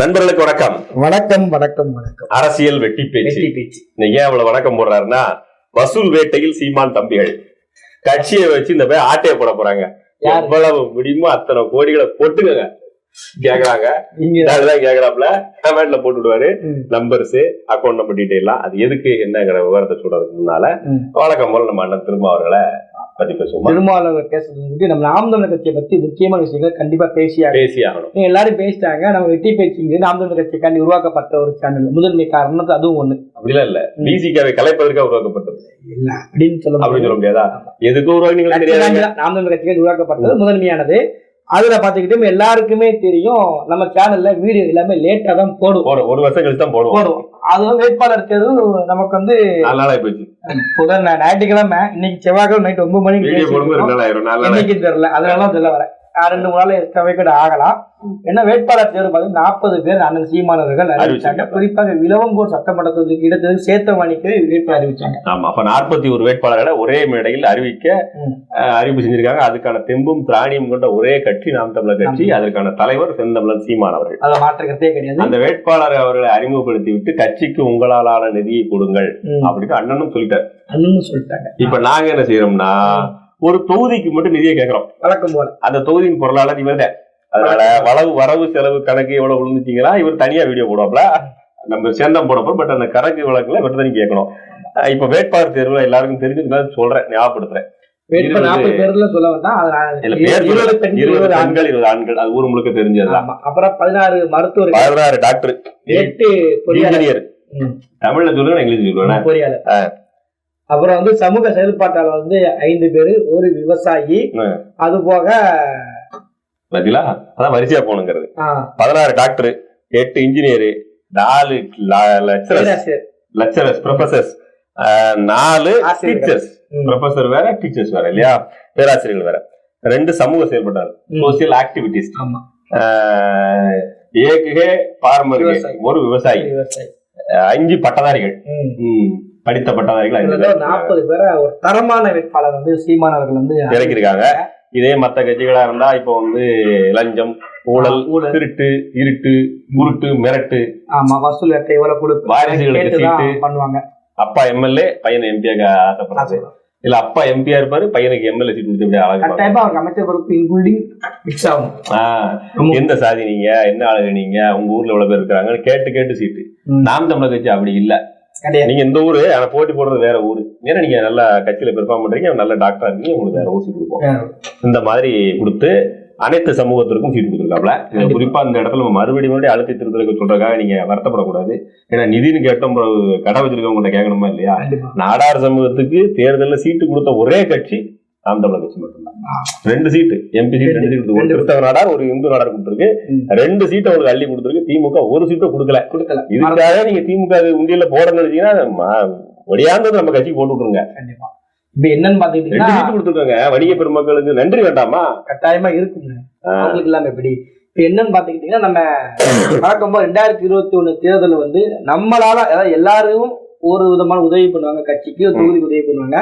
நண்பர்களுக்கு வணக்கம். வணக்கம் வணக்கம் வணக்கம். அரசியல் வெட்டி பேச்சு. பேச்சு. ஏன் அவ்வளவு வணக்கம் போடுறாருன்னா வசூல் வேட்டையில் சீமான் தம்பிகள். கட்சியை வச்சு இந்த போய் ஆட்டையை போட போறாங்க? எவ்வளவு முடியுமோ அத்தனை கோடிகளை போட்டுங்க கேக்குறாங்க? அதுதான் கேக்குறாப்புல. கமெண்ட்ல போட்டு விடுவாரு. நம்பர்ஸ் அக்கௌண்ட் நம்பர் டீடைல்லாம் அது எதுக்கு என்னங்கிற விவரத்தை சொல்றதுக்கு முன்னால. வழக்கம் போல நம்ம அண்ணன் திரும்ப அவர்களை பத்தி பேசுவோமா திருமாவளவன் பேசுறது நம்ம நாம் தமிழர் கட்சியை பத்தி முக்கியமான விஷயங்கள் கண்டிப்பா பேசியாங்க பேசி ஆகணும் எல்லாரும் பேசிட்டாங்க. நம்ம வெட்டி பேச்சுங்கிறது நாம் தமிழர் கட்சிக்காண்டி உருவாக்கப்பட்ட ஒரு சேனல் முதன்மை காரணம் அதுவும் ஒண்ணு. அப்படிலாம் இல்ல. பிசிகாவை கலைப்பதற்காக உருவாக்கப்பட்டது. இல்ல அப்படின்னு சொல்ல அப்படின்னு சொல்ல முடியாது. எதுக்கு உருவாக்கினீங்களா நாம் தமிழர் கட்சிக்காண்டி உருவாக்கப்பட்டது முதன்மையானது. அதுல பாத்துக்கிட்டு எல்லாருக்குமே தெரியும். நம்ம சேனல்ல வீடியோ எல்லாமே லேட்டா தான் போடுவோம். ஒரு ஒரு வருஷம் கழிச்சு தான் போடுவோம். போடுவோம். அது வந்து வேட்பாளர் தேர்வு நமக்கு வந்து புதன் ஞாயிற்றுக்கிழமை. இன்னைக்கு செவ்வாய்க்கிழமை நைட் ஒன்பது மணிக்கு. இன்னைக்கு தெரியல. அதனால தான் சொல்ல வரேன். ரெண்டு மூணு நாள் எக்ஸ்ட்ராவே ஆகலாம். என்ன வேட்பாளர் தேர்வு பார்த்து நாற்பது பேர் அண்ணன் சீமானவர்கள் அறிவிச்சாங்க. குறிப்பாக விலவங்கூர் சட்டமன்ற தொகுதிக்கு இடத்துல சேத்தவாணிக்கு வேட்பு அறிவிச்சாங்க. ஆமா அப்ப நாற்பத்தி ஒரு வேட்பாளர்களை ஒரே மேடையில் அறிவிக்க அறிவிப்பு செஞ்சிருக்காங்க. அதுக்கான தெம்பும் திராணியும் கொண்ட ஒரே கட்சி நாம் தமிழர் கட்சி. அதற்கான தலைவர் செந்தமிழன் சீமான் அவர்கள். அதை மாற்றுக்கிறதே கிடையாது. அந்த வேட்பாளரை அவர்களை அறிமுகப்படுத்தி விட்டு கட்சிக்கு உங்களாலான நிதியை கொடுங்கள். அப்படின்னு அண்ணனும் சொல்லிட்டாரு. அண்ணன்னு சொல்லிட்டாங்க. இப்ப நாங்க என்ன செய்யறோம்னா ஒரு தொகுதிக்கு மட்டும் நிதியை கேட்கிறோம். வழக்கம் போல. அந்த தொகுதியின் பொருளாளர் இவர் அதனால வளவு வரவு செலவு கணக்கு எவ்வளவு விழுந்துச்சீங்களா? இவர் தனியா வீடியோ போடுவாப்ல. நம்ம சேர்ந்தம் போடப்போ பட் அந்த கணக்கு வழக்குல இவர் தனி கேட்கணும். இப்ப வேட்பாளர் தேர்வுல எல்லாருக்கும் தெரிஞ்சு சொல்றேன் ஞாபகப்படுத்துறேன். இருபது- ஆண்கள். இருபது ஆண்கள். அது ஊர் முழுக்க தெரிஞ்சதுதான். ஆமா. அப்புறம் பதினாறு மருத்துவர்கள் பதினாறு டாக்டர். எட்டு இன்ஜினியர். தமிழ்ல இங்கிலீஷ் சொல்லுவேன். அப்புறம் வந்து சமூக செயல்பாட்டாளர் வந்து ஐந்து பேரு ஒரு விவசாயி. அது போக பாத்தீங்களா அதான் வரிசையா போகணுங்கிறது. பதினாறு டாக்டர் எட்டு இன்ஜினியர் நாலு லெக்சரர்ஸ் லெக்சரர்ஸ் ப்ரொஃபசர்ஸ் நாலு. டீச்சர்ஸ். ப்ரொஃபசர் வேற டீச்சர்ஸ் வேற இல்லையா? பேராசிரியர்கள் வேற. ரெண்டு சமூக செயல்பட்டார். சோசியல் ஆக்டிவிட்டிஸ் ஏகுகே பார்மர். ஒரு விவசாயி. அஞ்சு பட்டதாரிகள். படித்த பட்டதாரிகள் நாற்பது பேரை ஒரு தரமான வேட்பாளர் வந்து சீமானவர்கள் வந்து இறக்கியிருக்காங்க. இதே மத்த கட்சிகளா இருந்தா இப்போ வந்து லஞ்சம் ஊழல். திருட்டு இருட்டு உருட்டு மிரட்டு. ஆமா வசூல் அட்டை எவ்வளவு கொடுத்து வாரிசுகளுக்கு சீட்டு. பண்ணுவாங்க. அப்பா எம்எல்ஏ பையன் எம்பியாக ஆசைப்படுறது இல்ல அப்பா எம்பியா இருப்பாரு பையனுக்கு எம்எல்ஏ சீட் கொடுத்து இப்படி அழகு கட்டாயமா அவருக்கு அமைச்சர் பொறுப்பு இன்க்ளூடிங் மிக்ஸ் ஆகும். எந்த சாதி நீங்க என்ன ஆளுங்க நீங்க உங்க ஊர்ல எவ்வளவு பேர் இருக்கிறாங்கன்னு கேட்டு கேட்டு சீட்டு. நாம் தமிழர் கட்சி அப்படி இல்ல. நீங்க இந்த ஊரு ஆனா போட்டி போடுறது வேற ஊரு. ஏன்னா நீங்க நல்ல கட்சியில பெர்ஃபார்ம் பண்றீங்க நல்ல டாக்டரா இருக்கீங்க உங்களுக்கு வேற ஊசி கொடுப்போம். இந்த மாதிரி கொடுத்து அனைத்து சமூகத்திற்கும் சீட் கொடுத்துருக்காப்ல. குறிப்பா இந்த இடத்துல நம்ம மறுபடியும் மறுபடியும் அழுத்தி திருத்தலுக்கு சொல்றதுக்காக நீங்க வருத்தப்படக்கூடாது. ஏன்னா நிதின்னு கேட்டோம் கடை வச்சிருக்கவங்க கேட்கணுமா இல்லையா? நாடார் சமூகத்துக்கு தேர்தல்ல சீட்டு கொடுத்த ஒரே கட்சி நாம் தமிழர் கட்சி மட்டும்தான். ரெண்டு சீட்டு எம்பி சீட் ரெண்டு சீட் ஒரு. கிறிஸ்தவ நாடார் ஒரு இந்து நாடார் கொடுத்துருக்கு. ரெண்டு சீட்டை உங்களுக்கு அள்ளி கொடுத்துருக்கு. திமுக ஒரு சீட்டும் கொடுக்கல. கொடுக்கல. இதுக்காக நீங்க திமுக க்கு உண்டியல்ல போடணும்னு நினைச்சீங்கன்னா ஒடியாந்தது நம்ம கட்சிக்கு போட்டு விட்டுருங்க. கண்டிப்பா. இப்ப என்னன்னு பாத்துக்கிட்டீங்கன்னா சீட்டு கொடுத்துருக்காங்க. வணிக பெருமக்களுக்கு நன்றி வேண்டாமா? கட்டாயமா இருக்குங்க. அவங்களுக்கு இல்லாம எப்படி? இப்ப என்னன்னு பாத்துக்கிட்டீங்கன்னா நம்ம வழக்கம் போல ரெண்டாயிரத்தி இருபத்தி ஒண்ணு தேர்தல் வந்து நம்மளால அதாவது எல்லாரும் ஒரு விதமான உதவி பண்ணுவாங்க. கட்சிக்கு தொகுதிக்கு உதவி பண்ணுவாங்க.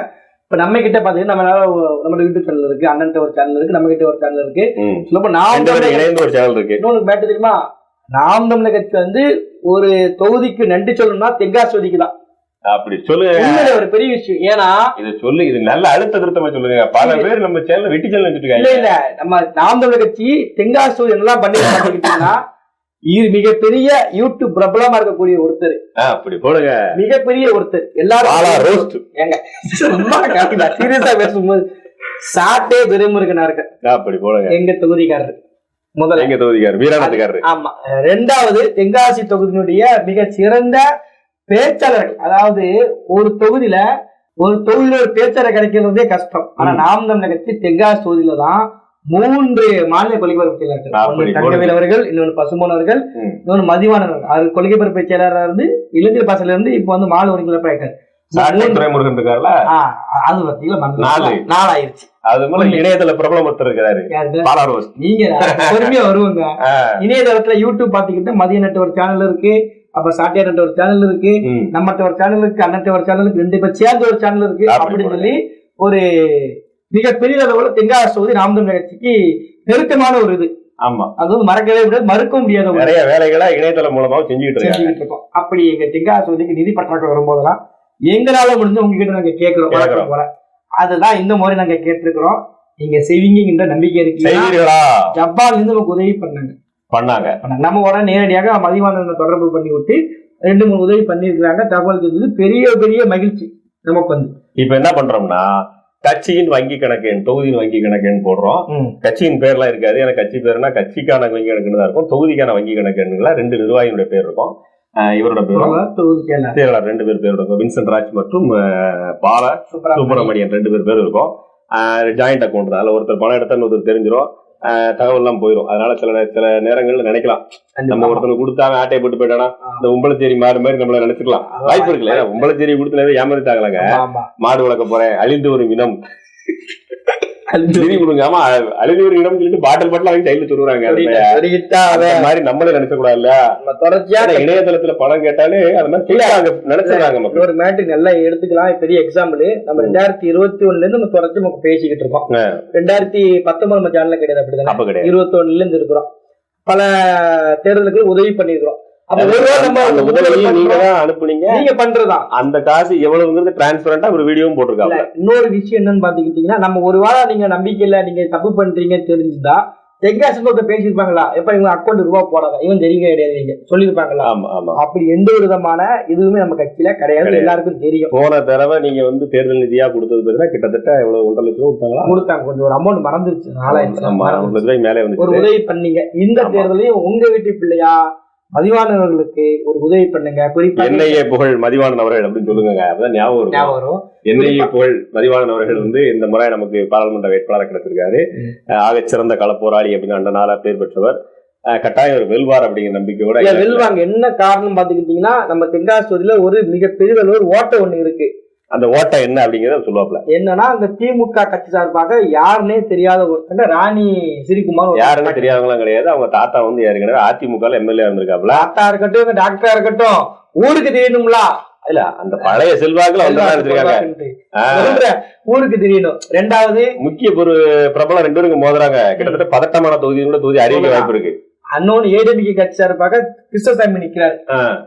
இப்ப நம்ம கிட்ட பாத்தீங்கன்னா நம்மளால நம்ம யூடியூப் சேனல் இருக்கு. அண்ணன் ஒரு சேனல் இருக்கு நம்ம கிட்ட ஒரு சேனல் இருக்கு. சொல்லப்போ நாம் இணைந்து ஒரு சேனல் இருக்கு. இன்னொன்னு மேட்டு தெரியுமா? நாம் தமிழர் கட்சி வந்து ஒரு தொகுதிக்கு நன்றி சொல்லணும்னா தென்காசி தான். அப்படி சொல்லுங்க. ஒரு பெரிய விஷயம். ஏன்னா இதை சொல்லு இது நல்ல அழுத்த திருத்தமா சொல்லுங்க பல பேர் நம்ம சேனல் வெட்டி சேனல் வச்சுட்டு இல்ல இல்ல. நம்ம நாம் தமிழர் கட்சி தென்காசி என்னெல்லாம் பண்ணி மிகப்பெரிய யூடியூப் பிரபலமா இருக்கக்கூடிய ஒருத்தர். அப்படி போடுங்க. மிகப்பெரிய ஒருத்தர். எல்லாரும் ரோஸ்ட். சும்மா சீரியஸா பேசும்போது சாட்டே பெருமுருகனா இருக்க அப்படி போடுங்க. எங்க தொகுதிக்காரர். முதல்ல. எங்க தொகுதிக்காரர்? வீராணத்துக்காரரு ஆமா. ரெண்டாவது தென்காசி தொகுதியினுடைய மிக சிறந்த பேச்சாளர்கள். அதாவது ஒரு தொகுதியில ஒரு தொகுதியில ஒரு பேச்சாளர் கிடைக்கிறதே கஷ்டம். ஆனா. நாம் கட்சி தென்காசி தொகுதியில தான் மூன்று மாநில கொள்கைப்பரப்பு ஒன்று தங்கவேல் அவர்கள் இன்னொன்று பசுமோன் அவர்கள். இன்னொன்று அவர்கள் அவர் கொள்கைப்பரப்பு செயலாளராக இருந்து இளைஞர் பாசல இருந்து இப்போ வந்து மாநில ஒருங்கிணைப்பாக இருக்காரு துரைமுருகன் இருக்காருல்ல அது பத்தியில நாலு. நாலாயிருச்சு. அது மூலம் இணையத்துல பிரபலம் ஒருத்தர் இருக்கிறாரு நீங்க பொறுமையா வருவாங்க. இணையதளத்துல யூடியூப் பாத்துக்கிட்டு மதிய நட்டு ஒரு சேனல் இருக்கு அப்ப சாட்டியா நட்டு ஒரு சேனல் இருக்கு. நம்மகிட்ட ஒரு சேனல் இருக்கு அண்ணட்ட ஒரு சேனல் இருக்கு ரெண்டு பேர் சேர்ந்து ஒரு சேனல் இருக்கு அப்படி அப்படின்னு. சொல்லி ஒரு மிகப்பெரிய அளவுல தென்காசி தொகுதி நாம் தமிழர் கட்சிக்கு நெருக்கமான ஒரு இது. ஆமா. அது வந்து மறக்கவே முடியாது மறுக்க முடியாத நிறைய வேலைகளை இணையதளம் செஞ்சுக்கிட்டு இருக்காங்க. செஞ்சுக்கிட்டு இருக்கோம் அப்படி எங்க தென்காசிக்கு நிதி பற்றாக்குறை வரும்போதெல்லாம் எங்களால முடிஞ்சு உங்ககிட்ட நாங்க கேட்கிறோம் போல. அதுதான் இந்த முறை நாங்க கேட்டிருக்கிறோம். நீங்க செய்வீங்கன்ற நம்பிக்கை இருக்கு. ஜப்பான்ல இருந்து நமக்கு உதவி பண்ணாங்க. பண்ணாங்க. நம்ம உடனே நேரடியாக மதிவானனை தொடர்பு பண்ணி விட்டு ரெண்டு மூணு உதவி பண்ணியிருக்கிறாங்க. தகவல் தெரிஞ்சது. பெரிய பெரிய மகிழ்ச்சி நமக்கு வந்து. இப்ப என்ன பண்றோம்னா கட்சியின் வங்கி கணக்கு எண் தொகுதியின் வங்கி கணக்கு எண் போடுறோம். கட்சியின் பேர்லாம் இருக்காது. ஏன்னா கட்சி பேர்னா கட்சிக்கான வங்கி கணக்குன்னு தான் இருக்கும். தொகுதிக்கான வங்கி கணக்கு எண்ணுங்களா ரெண்டு நிர்வாகிகளுடைய பேர் இருக்கும். இவரோட செயலர் செயலாளர். ரெண்டு பேர் பேர் இருக்கும். வின்சென்ட் ராஜ் மற்றும் பால. சுப்பிரமணியன். ரெண்டு பேர் பேர் இருக்கும். ஜாயிண்ட் அக்கௌண்ட் தான். அதுல ஒருத்தர் பணம் எடுத்தா இன்னொருத்தர் தெரிஞ்சிடும் தகவல்லாம் போயிடும் அதனால சில சில நேரங்கள்ல நினைக்கலாம். நம்ம. ஒருத்தனுக்கு கொடுத்தாங்க ஆட்டையை போட்டு போயிட்டானா? இந்த உம்பளச்சேரி மாறு மாதிரி நம்மள நினைச்சுக்கலாம். வாய்ப்பு இருக்குல்ல. உம்பளச்சேரி கொடுத்து ஏமாறிட்டாங்களாங்க. மாடு வளர்க்க போறேன். அழிந்து ஒரு இனம். கொடுங்க. ஆமா அழிந்து ஒரு இனம் சொல்லிட்டு பாட்டில் பாட்டில் வாங்கி கையில சொல்லுறாங்க மாதிரி நம்மளே நினைச்ச கூடாதுல்ல நம்ம தொடர்ச்சியா இணையதளத்துல பணம் கேட்டாலே அது மாதிரி நினைச்சிடறாங்க மக்கள். ஒரு மேட்டு நல்லா எடுத்துக்கலாம். பெரிய எக்ஸாம்பிள் நம்ம ரெண்டாயிரத்தி இருபத்தி ஒண்ணுல இருந்து நம்ம தொடர்ச்சி நம்ம பேசிக்கிட்டு இருக்கோம். ரெண்டாயிரத்தி பத்தொன்பது நம்ம சேனல்ல கிடையாது அப்படிதானே? இருபத்தி ஒண்ணுல இருந்து இருக்கிறோம். பல தேர்தலுக்கு உதவி பண்ணிருக்கிறோம் நீங்க தான் அனுப்புனீங்க. நீங்க பண்றதுதான் அந்த காசு எவ்வளவுங்கிறது டிரான்ஸ்பரண்டா ஒரு வீடியோவும் போட்டிருக்காங்க இன்னொரு விஷயம் என்னன்னு பாத்துக்கிட்டீங்கன்னா நம்ம ஒரு வாரம் நீங்க நம்பிக்கை இல்ல நீங்க தப்பு பண்றீங்கன்னு தெரிஞ்சுதா தெங்காசி பக்கம் பேசியிருப்பாங்களா? எப்ப இவங்க அக்கௌண்ட் ரூபா போடாத? இவன் தெரியும் கிடையாது நீங்க. சொல்லியிருப்பாங்களா? அப்படி எந்த விதமான இதுவுமே நம்ம கட்சியில கிடையாது. எல்லாருக்கும் தெரியும். போன தடவை நீங்க வந்து தேர்தல் நிதியா கொடுத்தது கிட்டத்தட்ட எவ்வளவு? ஒன்றரை லட்சம் கொடுத்தாங்களா? கொடுத்தாங்க. கொஞ்சம் ஒரு அமௌண்ட் மறந்துருச்சு. நாலாயிரத்தி ஆமா ஒரு உதவி பண்ணீங்க. இந்த. தேர்தலையும் உங்க வீட்டு பிள்ளையா? மதிவானவர்களுக்கு ஒரு உதவி பண்ணுங்க. குறிப்பா என்ஐஏ புகழ் மதிவாணன் அவர்கள் அப்படின்னு சொல்லுங்க அப்பதான் ஞாபகம் வரும். என்ஐஏ புகழ் மதிவாணன் அவர்கள் வந்து இந்த முறை நமக்கு பாராளுமன்ற வேட்பாளர் கிடைச்சிருக்காரு. ஆகச் சிறந்த களப்போராளி அப்படின்னு அந்த நாளா பேர் பெற்றவர். கட்டாயம் ஒரு வெல்வார் அப்படிங்கிற நம்பிக்கையோட வெல்வாங்க. என்ன காரணம் பாத்துக்கிட்டீங்கன்னா நம்ம தென்காசி தொகுதியில ஒரு மிகப்பெரிய ஒரு ஓட்டம் ஒண்ணு இருக்கு. அந்த ஓட்டம் என்ன அப்படிங்கறத சொல்லுவாப்ல என்னன்னா அந்த திமுக கட்சி சார்பாக யாருன்னே தெரியாத ஒருத்தங்க ராணி ஒரு யாருன்னு தெரியாதவங்களாம் கிடையாது. அவங்க தாத்தா வந்து ஏற்கனவே அதிமுக எம்எல்ஏ இருந்திருக்காப்ல டாக்டரா இருக்கட்டும் இவங்க டாக்டரா இருக்கட்டும் ஊருக்கு தெரியணும்ல. இல்ல அந்த பழைய செல்வாக்குல சொல்றேன், ஊருக்கு தெரியணும். ரெண்டாவது முக்கிய ஒரு பிரபலம் ரெண்டு பேருக்கு மோதுறாங்க. கிட்டத்தட்ட பதட்டமான தொகுதி கூட தொகுதி அறிவிக்க வாய்ப்பு இருக்கு. அன்னொன்னு ஏடிஎம்கே கட்சி சார்பாக கிருஷ்ணசாமி நிக்கிறாரு.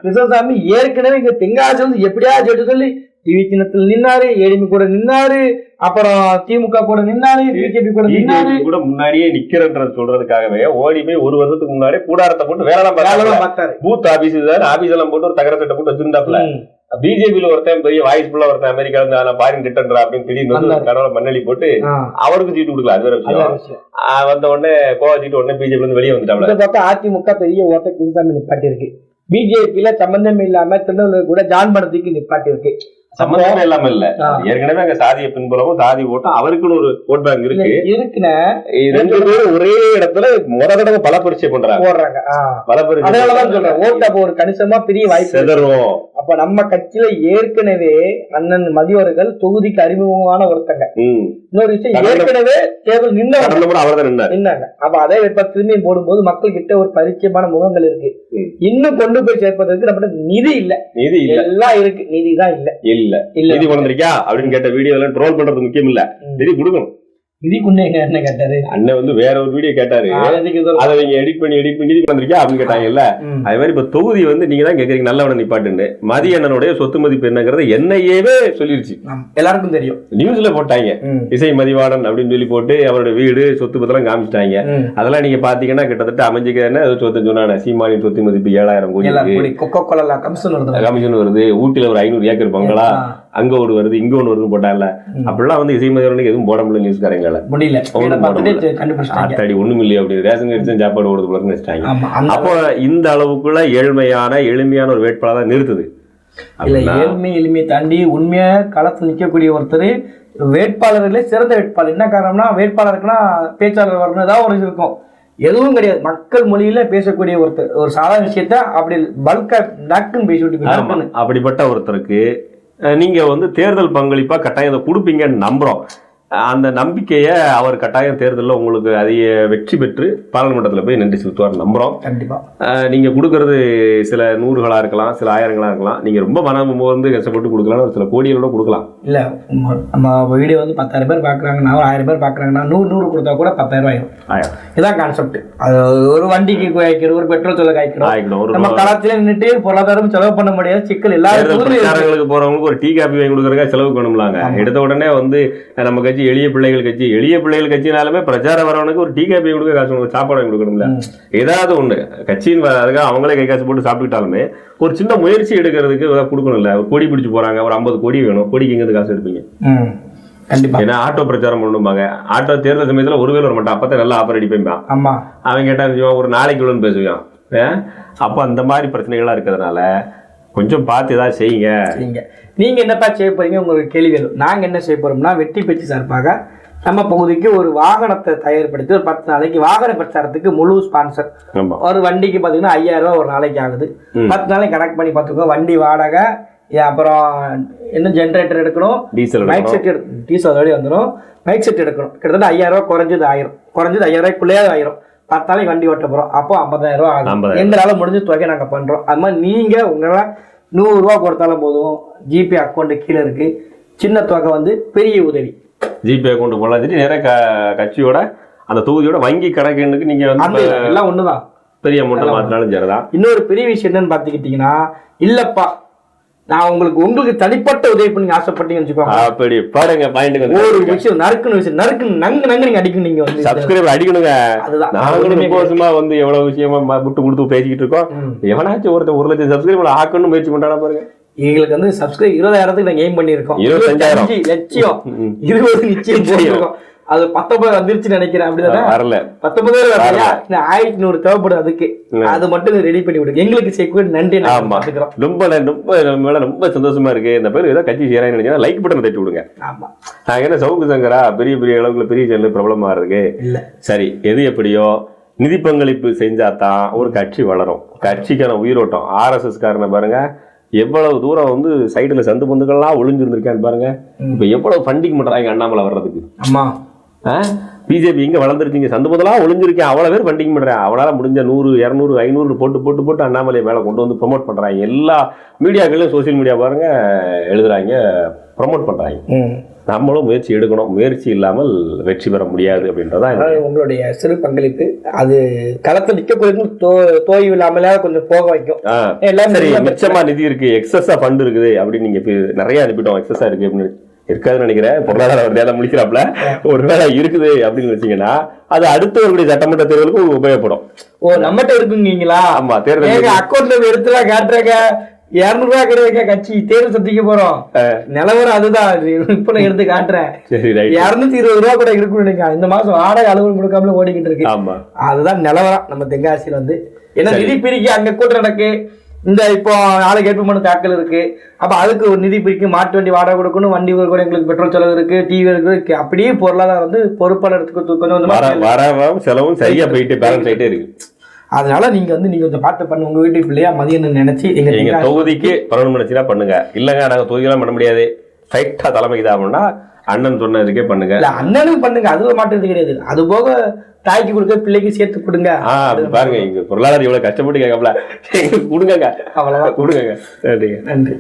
கிருஷ்ணசாமி ஏற்கனவே இங்க தெங்காசி வந்து எடுத்து சொல்லி டிவி சின்னத்துல நின்னாரு ஏடிஎம் கூட நின்னாரு அப்புறம் திமுக கூட நின்னாரு பிஜேபி கூட நின்னாரு. கூட முன்னாடியே நிக்கிறன்றது சொல்றதுக்காகவே ஓடி போய் ஒரு வருஷத்துக்கு முன்னாடியே கூடாரத்தை போட்டு வேலை பார்த்தாரு. பூத் ஆபீஸ் தான் ஆபீஸ் எல்லாம் போட்டு ஒரு தகர சட்டை போட்டு வச்சிருந்தாப்ல. பிஜேபியில ஒருத்தன் பெரிய வாய்ஸ் ஃபுல்லா ஒருத்தன் அமெரிக்கா இருந்து நான் பாரின் ரிட்டர்ன் அப்படின்னு திடீர்னு வந்து. கடவுளை மண்ணலி போட்டு அவருக்கு சீட்டு கொடுக்கல. அது வேற விஷயம். வந்த உடனே கோவா சீட்டு உடனே பிஜேபி இருந்து வெளியே இந்த பக்கம் அதிமுக பெரிய ஓட்ட நிப்பாட்டி இருக்கு பிஜேபியில சம்பந்தமே இல்லாம திருநெல்வேலி கூட ஜான் படத்துக்கு நிப்பாட்டி இருக்கு சம்பந்தமே இல்லாம இல்ல. ஏற்கனவே அங்க சாதிய பின்புலமும் சாதி ஓட்டம் அவருக்குன்னு ஒரு ஓட் பேங்க் இருக்கு. இருக்குன்னு ரெண்டு பேரும் ஒரே இடத்துல முத தடவை பல பரிச்சை பண்றாங்க. போடுறாங்க. பல அதனாலதான் சொல்றேன் ஓட்டு அப்போ ஒரு கணிசமா பெரிய வாய்ப்பு. செதறும் அப்ப நம்ம கட்சியில ஏற்கனவே அண்ணன் மதியவர்கள் தொகுதிக்கு அறிமுகமான ஒருத்தங்க. இன்னொரு விஷயம் ஏற்கனவே தேர்தல் நின்னாங்க. அப்ப அதே வேட்பா திரும்பி போடும்போது மக்கள் கிட்ட ஒரு பரிச்சயமான முகங்கள் இருக்கு. இன்னும் கொண்டு போய் சேர்ப்பதற்கு நம்மகிட்ட நிதி இல்ல. நிதி இல்ல. எல்லாம் இருக்கு. நிதி தான் இல்ல. இல்ல. இல்ல. நிதி கொண்டு வந்திருக்கியா அப்படின்னு கேட்ட வீடியோ எல்லாம் ட்ரோல் பண்றது முக்கியம் இல்ல. நிதி கொடுக்கணும். என்ன கேட்டாரு. அண்ணன் வந்து வேற ஒரு வீடியோ கேட்டாரு. அதை நீங்க எடிட் பண்ணி எடிட் பண்ணி நிதி வந்திருக்கியா அப்படின்னு கேட்டாங்கல்ல. அதே மாதிரி இப்ப தொகுதி வந்து நீங்க தான் கேக்குறீங்க நல்லவன நிப்பாட்டுன்னு. மதிய அண்ணனுடைய சொத்து மதிப்பு என்னங்கறத என்னையவே சொல்லிருச்சு. எல்லாருக்கும் தெரியும். நியூஸ்ல போட்டாங்க. இசை மதிவாணன் அப்படின்னு சொல்லி போட்டு அவருடைய வீடு சொத்து பத்தெல்லாம் காமிச்சிட்டாங்க. அதெல்லாம் நீங்க பாத்தீங்கன்னா கிட்டத்தட்ட அமைஞ்சுக்கிறேன்னு சொத்து சொன்னானே சீமானின் சொத்து மதிப்பு ஏழாயிரம் கோடி கொக்கோ கோலா கமிஷன் வருது. கமிஷன் வருது. ஊட்டில ஒரு ஐநூறு ஏக்கர் பங்களா. அங்க ஒரு வருது இங்க ஒண்ணு வருதுன்னு போட்டாங்கல்ல. அப்படிலாம் வந்து இசை மதிவானுக்கு எதுவும் போட முடியல நியூஸ்காரங்கள முடியல. கண்டுபிடிச்சிட்டாங்க. ஆத்தாடி ஒண்ணும் இல்லையா அப்படி? ரேஷன் கடிச்சு சாப்பாடு ஓடுது போலன்னு வச்சிட்டாங்க. அப்போ இந்த அளவுக்குள்ள ஏழ்மையான எளிமையான ஒரு வேட்பாளர் நிறுத்துது. இல்ல ஏழ்மை எளிமையை தாண்டி உண்மையா களத்தில் நிக்கக்கூடிய ஒருத்தர் வேட்பாளர்களே சிறந்த வேட்பாளர். என்ன காரணம்னா வேட்பாளருக்குன்னா பேச்சாளர் வரணும். ஏதாவது ஒரு இருக்கும். எதுவும் கிடையாது. மக்கள் மொழியில பேசக்கூடிய ஒருத்தர் ஒரு சாதாரண விஷயத்த அப்படி பல்கா டக்குன்னு பேசிவிட்டு. அப்படிப்பட்ட ஒருத்தருக்கு நீங்க வந்து தேர்தல் பங்களிப்பா கட்டாயம் இதை கொடுப்பீங்கன்னு நம்புறோம். அந்த நம்பிக்கையை அவர் கட்டாயம் தேர்தலில் உங்களுக்கு அதிக வெற்றி பெற்று பாராளுமன்றத்தில் போய் நன்றி செலுத்துவார் நம்புறோம். கண்டிப்பா. அஹ் நீங்க கொடுக்கறது சில நூறுகளா இருக்கலாம் சில ஆயிரங்களா இருக்கலாம். நீங்க ரொம்ப மனம் வந்து கஷ்டப்பட்டு கொடுக்கலாம் ஒரு சில கோடிகளோட கொடுக்கலாம். இல்ல நம்ம வீடியோ வந்து பத்தாயிரம் பேர் பாக்குறாங்கன்னா ஒரு ஆயிரம் பேர் பாக்குறாங்கன்னா நூறு நூறு கொடுத்தா கூட பத்தாயிரம் ஆயிரும். இதான் கான்செப்ட் அது ஒரு வண்டிக்கு காய்க்கிறோம் ஒரு பெட்ரோல் செலவு காய்க்கிறோம். நம்ம களத்துல நின்னுட்டு பொருளாதாரம் செலவு பண்ண முடியாது சிக்கல் எல்லா போறவங்களுக்கு ஒரு டீ காப்பி வாங்கி கொடுக்கறதுக்காக செலவு பண்ணும்லாங்க. எடுத்த உடனே வந்து நம்ம கட்சி எளிய பிள்ளைகள் கட்சி. எளிய பிள்ளைகள் கட்சினாலுமே பிரச்சாரம் வரவனுக்கு ஒரு டீ காப்பி கொடுக்க காசு கொடுக்க, சாப்பாடு கொடுக்கணும்ல. ஏதாவது ஒண்ணு. கட்சியின் அதுக்காக அவங்களே கை காசு போட்டு சாப்பிட்டுட்டாலுமே ஒரு சின்ன முயற்சி எடுக்கிறதுக்கு கொடுக்கணும்ல. ஒரு கொடி பிடிச்சு போறாங்க. ஒரு ஐம்பது கோடி வேணும். கொடிக்கு எங்க காசு எடுப்பீங்க? ஏன்னா ஆட்டோ பிரச்சாரம் பண்ணணும்பாங்க. ஆட்டோ தேர்தல் சமயத்துல ஒருவேளை வர மாட்டான் அப்பதான் நல்லா ஆஃபர் அடிப்பேன் அவன் கேட்டா ஒரு நாளைக்கு இவ்வளோன்னு பேசுவான்? அப்ப அந்த மாதிரி பிரச்சனைகள்லாம் இருக்கிறதுனால கொஞ்சம் பார்த்து ஏதாவது செய்யுங்க. சரிங்க நீங்க என்னப்பா செய்ய போறீங்க? உங்களுக்கு கேள்வி வரும் நாங்க என்ன செய்ய போறோம்னா வெற்றி பெற்று சார்பாக நம்ம பகுதிக்கு ஒரு வாகனத்தை தயார்படுத்தி ஒரு பத்து நாளைக்கு வாகன பிரச்சாரத்துக்கு முழு ஸ்பான்சர் ஒரு வண்டிக்கு பார்த்தீங்கன்னா ஐயாயிரம் ரூபாய் ஒரு நாளைக்கு ஆகுது. பத்து நாளைக்கு கணக்கு பண்ணி பார்த்துக்கோ வண்டி வாடகை அப்புறம் இன்னும் ஜென்ரேட்டர் எடுக்கணும்? டீசல் மைக் செட் டீசல் வழி வந்துடும் மைக் செட் எடுக்கணும். கிட்டத்தட்ட ஐயாயிரம் ரூபாய் குறைஞ்சது ஆயிரம். குறைஞ்சது ஐயாயிரம் ரூபாய்க்குள்ளேயே ஆயிரும். பத்து நாளைக்கு வண்டி ஓட்ட போறோம். அப்போ ஐம்பதாயிரம் ரூபாய் ஆகும். 50,000. எங்களால முடிஞ்ச தொகை நாங்க பண்றோம். அது மாதிரி நீங்க உங்களால நூறு ரூபா கொடுத்தாலும் போதும். ஜிபே அக்கௌண்ட் கீழே இருக்கு. சின்ன தொகை வந்து பெரிய உதவி. ஜிபே அக்கௌண்ட் போடலாம் சரி நேர க- கட்சியோட அந்த தொகுதியோட வங்கி கணக்குக்கு நீங்க வந்து எல்லாம் ஒண்ணுதான். பெரிய அமௌண்ட்டை மாத்தினாலும் சரிதான். இன்னொரு பெரிய விஷயம் என்னன்னு பாத்துக்கிட்டீங்கன்னா இல்லப்பா நான் உங்களுக்கு உங்களுக்கு தனிப்பட்ட உதவி பண்ணி ஆசைப்பட்டீங்கன்னு வச்சுக்கோங்க. அப்படி பாருங்க பாயிண்ட் ஒரு விஷயம் நறுக்குன்னு விஷயம் நறுக்கு நங்கு நங்கு நீங்க அடிக்கணும் நீங்க வந்து. சப்ஸ்கிரைபர் அடிக்கணுங்க. நாங்களும் ரொம்ப வருஷமா வந்து எவ்வளவு விஷயமா விட்டு கொடுத்து பேசிக்கிட்டு இருக்கோம். எவனாச்சும் ஒருத்தர் ஒரு லட்சம் சப்ஸ்கிரைபர் ஆக்கணும்னு முயற்சி பண்றானா பாருங்க. எங்களுக்கு வந்து சப்ஸ்கிரைப் இருபதாயிரத்துக்கு நாங்க எய்ம் பண்ணியிருக்கோம். இருபத்தஞ்சாயிரம். இருபத்தஞ்சு லட்சியம். இருபது நிச்சயம் நிச்சயம். அது பத்தொன்பது வந்துருச்சுன்னு நினைக்கிறேன். அப்படிதானே? வரல. பத்தொன்பது வரலையா? ஆயிரத்தி நூறு தேவைப்படுது அதுக்கு. அது மட்டும் ரெடி பண்ணி விடுங்க. எங்களுக்கு செக்யூரிட்டி நன்றி ஆமா. ரொம்ப ரொம்ப மேல ரொம்ப சந்தோஷமா இருக்கு. இந்த பேர் ஏதோ கட்சி செய்யறாங்கன்னு நினைச்சா லைக் பட்டன் தட்டி விடுங்க. ஆமா. நாங்க என்ன சவுக்கு சங்கரா பெரிய பெரிய அளவுக்குள்ள பெரிய சேனல் பிரபலமா இருக்கு? சரி எது எப்படியோ நிதி பங்களிப்பு செஞ்சாதான் ஒரு கட்சி வளரும். கட்சிக்கான உயிரோட்டம். ஆர்எஸ்எஸ் காரனை பாருங்க எவ்வளவு தூரம் வந்து சைடுல சந்து பந்துக்கள்லாம் ஒளிஞ்சிருந்திருக்கான்னு பாருங்க. இப்ப எவ்வளவு ஃபண்டிங் பண்றாங்க அண்ணாமலை வர்றதுக்கு? ஆமா. பிஜேபி இங்க வளர்ந்துருச்சீங்க சந்து பந்தெல்லாம் ஒளிஞ்சிருக்கேன் அவ்வளவு பேர் ஃபண்டிங் பண்றேன் அவளால முடிஞ்ச நூறு இரநூறு ஐநூறு போட்டு போட்டு போட்டு அண்ணாமலையை மேல கொண்டு வந்து ப்ரொமோட் பண்றாங்க. எல்லா மீடியாக்களையும் சோசியல் மீடியா பாருங்க எழுதுறாங்க ப்ரொமோட் பண்றாங்க. ம். நம்மளும் முயற்சி எடுக்கணும். முயற்சி இல்லாமல் வெற்றி பெற முடியாது அப்படின்றதா உங்களுடைய சிறு பங்களிப்பு அது களத்தை நிற்கக்கூடிய தோ தோய்வு இல்லாமல கொஞ்சம் போக வைக்கும். எல்லாம் சரி சரியா மிச்சமா நிதி இருக்கு எக்ஸஸா ஃபண்ட் இருக்குது அப்படின்னு நீங்க இப்ப நிறைய அனுப்பிட்டோம் எக்ஸஸா இருக்கு அப்படின்னு. இருக்காதுன்னு நினைக்கிறேன். பொருளாதார வர்த்தியால முடிக்கிறாப்ல ஒருவேளை இருக்குது அப்படின்னு வச்சீங்கன்னா அது அடுத்தவர்களுடைய சட்டமன்ற தேர்தலுக்கு உபயோகப்படும். ஓ நம்மகிட்ட இருக்குங்கீங்களா? ஆமா தேர்தல் அக்கௌண்ட்ல எடுத்துலாம் காட்டுறாங்க. இருநூறு ரூபாய் கிடையாது கட்சி. தேர்தல் சந்திக்க போறோம். நிலவரம் அதுதான். இப்ப நான் எடுத்து காட்டுறேன். இருநூத்தி இருபது ரூபா கூட இருக்குன்னு நினைக்கிறேன். இந்த மாசம் வாடகை அலுவலகம் கொடுக்காமல ஓடிக்கிட்டு இருக்கு. ஆமா. அதுதான் நிலவரம். நம்ம தென்காசியில வந்து. ஏன்னா. நிதி பிரிக்க அங்க கூட்டம் நடக்கு. இந்த இப்போ நாளைக்கு வேட்புமனு தாக்கல் இருக்கு. அப்ப அதுக்கு ஒரு நிதி பிரிக்க மாட்டு வண்டி வாடகை கொடுக்கணும் வண்டி கூட எங்களுக்கு பெட்ரோல் செலவு இருக்கு டிவி இருக்கு அப்படியே பொருளாதாரம் வந்து பொறுப்பாளருக்கு கொஞ்சம் கொஞ்சமா வர வரவும் செலவும் சரியா போயிட்டு பேலன்ஸ் ஆயிட்டே இருக்கு. அதனால நீங்க வந்து நீங்க கொஞ்சம் பார்த்து பண்ணு உங்க வீட்டு பிள்ளையா மதியம் நினைச்சு எங்க எங்க தொகுதிக்கு பரவல் நினைச்சுனா பண்ணுங்க. இல்லங்க நாங்க தொகுதியெல்லாம் பண்ண முடியாது. ஸ்ட்ரைட்டா தலைமைக்கு தான் அண்ணன் சொன்னதுக்கே பண்ணுங்க. இல்ல அண்ணனுக்கு பண்ணுங்க. அதுல மாட்டுறது கிடையாது. அது போக தாய்க்கு கொடுக்க பிள்ளைக்கு சேர்த்து கொடுங்க. அப்படி பாருங்க இங்க பொருளாதாரம் இவ்வளவு கஷ்டப்பட்டு கேட்கல கொடுங்க அவ்வளவுதான். கொடுங்க நன்றி.